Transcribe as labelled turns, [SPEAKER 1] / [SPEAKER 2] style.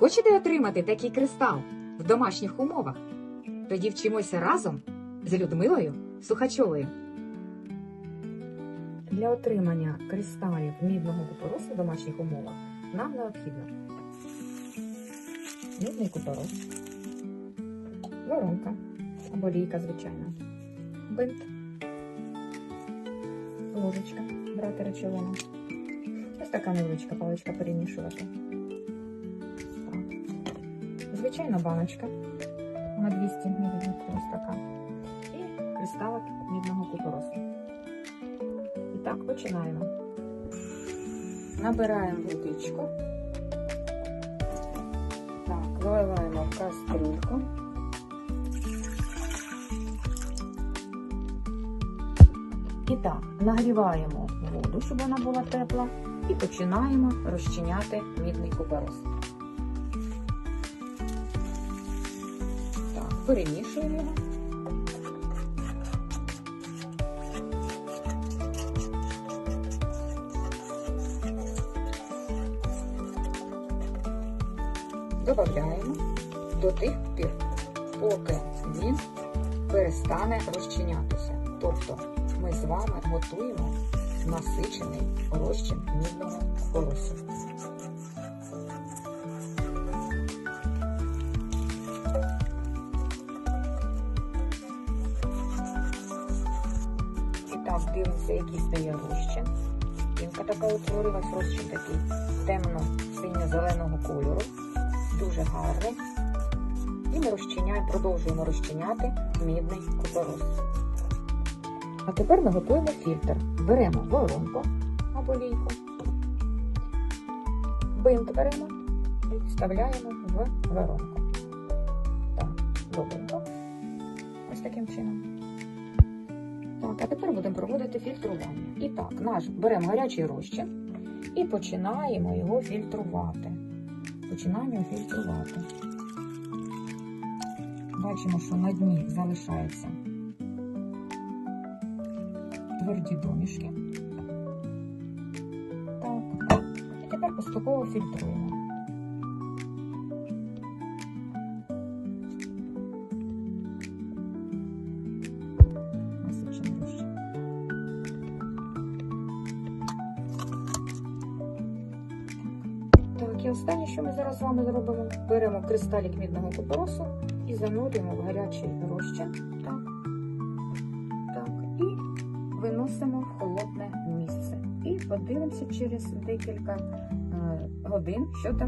[SPEAKER 1] Хочете отримати такий кристал в домашніх умовах? Тоді вчимося разом з Людмилою Сухачовою. Для отримання кристалів мідного купоросу в домашніх умовах нам необхідно мідний купорос, воронка або лійка, звичайно, бинт, ложечка, брати речовину. Ось така невеличка паличка перемішувати. Звичайна баночка на 200 мл така. І кристалик мідного купоросу. І так починаємо. Набираємо водичку. Так, виливаємо в кастрюльку. І так, нагріваємо воду, щоб вона була тепла, і починаємо розчиняти мідний купорос. Перемішуємо. Додаємо до тих пір, поки він перестане розчинятися. Тобто ми з вами готуємо насичений розчин мідного купоросу. Так, дивимося, який стає розчин. Стінка така утворилась, розчин такий темно-синьо-зеленого кольору. Дуже гарний. І ми розчиняємо, продовжуємо розчиняти мідний купорос. А тепер ми готуємо фільтр. Беремо воронку або лійку, бинт беремо і вставляємо в воронку. Так, добренько. Ось таким чином. Так, а тепер будемо проводити фільтрування. І так, наш беремо гарячий розчин і починаємо його фільтрувати. Починаємо його фільтрувати. Бачимо, що на дні залишаються тверді домішки. Так. І тепер поступово фільтруємо. Останнє, що ми зараз з вами зробимо, беремо кристалік мідного купоросу і занурюємо в гарячий розчин. Так. Так. І виносимо в холодне місце. І подивимося через декілька е, годин, що там.